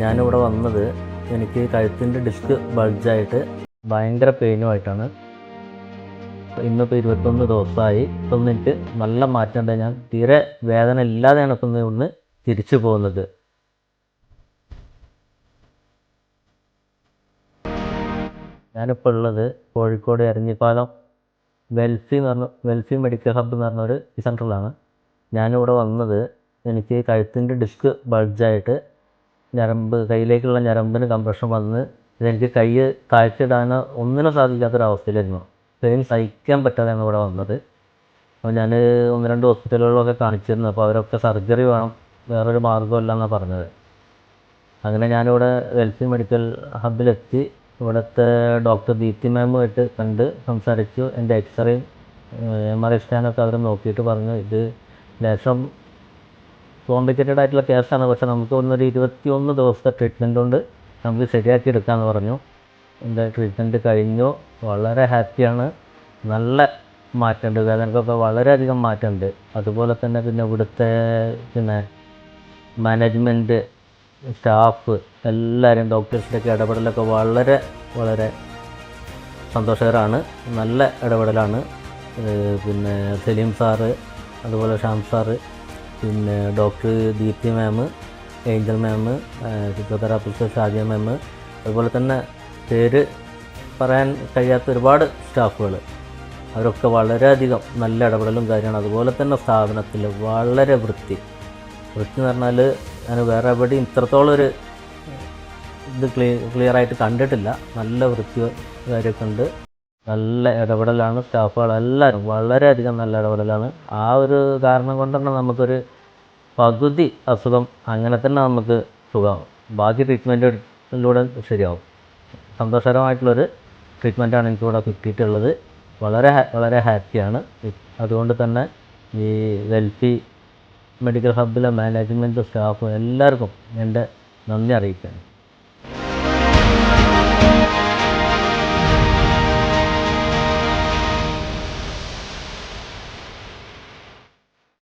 ഞാനിവിടെ വന്നത് എനിക്ക് കഴുത്തിന്റെ ഡിസ്ക് ബൾജായിട്ട് ഭയങ്കര പെയിനുമായിട്ടാണ് ഇന്നിപ്പോൾ ഇരുപത്തൊന്ന് ദിവസമായി. ഇപ്പം എനിക്ക് നല്ല മാറ്റം ഉണ്ട്. ഞാൻ തീരെ വേദന ഇല്ലാതെയാണ് ഇപ്പം ഇവിടുന്ന് തിരിച്ചു പോകുന്നത്. ഞാനിപ്പോൾ ഉള്ളത് കോഴിക്കോട് എരഞ്ഞിപ്പാലം വെൽഫി എന്ന് പറഞ്ഞ വെൽഫി മെഡിക്കൽ ഹബ് എന്ന് പറഞ്ഞൊരു സെന്ററിലാണ് ഞാനിവിടെ വന്നത് എനിക്ക് കഴുത്തിന്റെ ഡിസ്ക് ബൾജായിട്ട് ഞരമ്പ് കയ്യിലേക്കുള്ള ഞരമ്പിന് കംപ്രഷൻ വന്ന് ഇതെനിക്ക് കൈ താഴ്ത്തിയിടാനോ ഒന്നിനും സാധിക്കാത്തൊരവസ്ഥയിലായിരുന്നു. പെയിൻ സഹിക്കാൻ പറ്റാതെയാണ് ഇവിടെ വന്നത്. അപ്പോൾ ഞാൻ ഒന്ന് രണ്ട് ഹോസ്പിറ്റലുകളിലൊക്കെ കാണിച്ചിരുന്നു. അപ്പോൾ അവരൊക്കെ സർജറി വേണം വേറൊരു മാർഗമില്ല എന്നാണ് പറഞ്ഞത്. അങ്ങനെ ഞാനിവിടെ വെൽഫി മെഡിക്കൽ ഹബിലെത്തി. ഇവിടുത്തെ ഡോക്ടർ ദീപ്തി മാമുമായിട്ട് കണ്ട് സംസാരിച്ചു. എന്റെ എക്സ്റേയും എം ആർ ഐ സ്കാനൊക്കെ അവർ നോക്കിയിട്ട് പറഞ്ഞു. ഇത് ലേശം കോംപ്ലിക്കേറ്റഡ് ആയിട്ടുള്ള കേസാണ് പക്ഷേ നമുക്ക് ഒന്നൊരു ഇരുപത്തി ഒന്ന് ദിവസത്തെ ട്രീറ്റ്മെന്റ് കൊണ്ട് നമുക്ക് ശരിയാക്കി എടുക്കാമെന്ന് പറഞ്ഞു. എന്റെ ട്രീറ്റ്മെന്റ് കഴിഞ്ഞു. വളരെ ഹാപ്പിയാണ് നല്ല മാറ്റമുണ്ട്. വേദനക്കൊക്കെ വളരെയധികം മാറ്റമുണ്ട്. അതുപോലെ തന്നെ പിന്നെ ഇവിടുത്തെ പിന്നെ മാനേജ്മെന്റ് സ്റ്റാഫ് എല്ലാവരും ഡോക്ടേഴ്സിന്റെയൊക്കെ ഇടപെടലൊക്കെ വളരെ വളരെ സന്തോഷകരമാണ്. നല്ല ഇടപെടലാണ്. പിന്നെ സലീം സാറ് അതുപോലെ ഷാം സാറ് പിന്നെ doctor Deepthi ma'am Angel ma'am physiotherapist Shajiya ma'am അതുപോലെ തന്നെ പേര് പറയാൻ കഴിയാത്ത ഒരുപാട് സ്റ്റാഫുകൾ അവരൊക്കെ വളരെയധികം നല്ല ഇടപെടലും കാര്യമാണ് അതുപോലെ തന്നെ സ്ഥാപനത്തിൽ വളരെ വൃത്തി. വൃത്തി എന്ന് പറഞ്ഞാൽ ഞാൻ വേറെ എവിടെയും ഇത്രത്തോളം ഒരു ഇത് ക്ലീ ക്ലിയർ ആയിട്ട് കണ്ടിട്ടില്ല. നല്ല വൃത്തി കാര്യമൊക്കെ ഉണ്ട്. നല്ല ഇടപെടലാണ് സ്റ്റാഫുകൾ എല്ലാവരും വളരെയധികം നല്ല ഇടപെടലാണ്. ആ ഒരു കാരണം കൊണ്ടാണ് നമുക്കൊരു പകുതി അസുഖം അങ്ങനെ തന്നെ നമുക്ക് സുഖമാകും ബാക്കി ട്രീറ്റ്മെന്റിലൂടെ ശരിയാവും. സന്തോഷകരമായിട്ടുള്ളൊരു ട്രീറ്റ്മെന്റാണ് എനിക്കിവിടെ കിട്ടിയിട്ടുള്ളത്. വളരെ വളരെ ഹാപ്പിയാണ് അതുകൊണ്ട് തന്നെ ഈ വെൽഫി മെഡിക്കൽ ഹബ്ബിലെ മാനേജ്മെന്റ് സ്റ്റാഫ് എല്ലാവർക്കും എന്റെ നന്ദി അറിയിക്കുകയാണ്.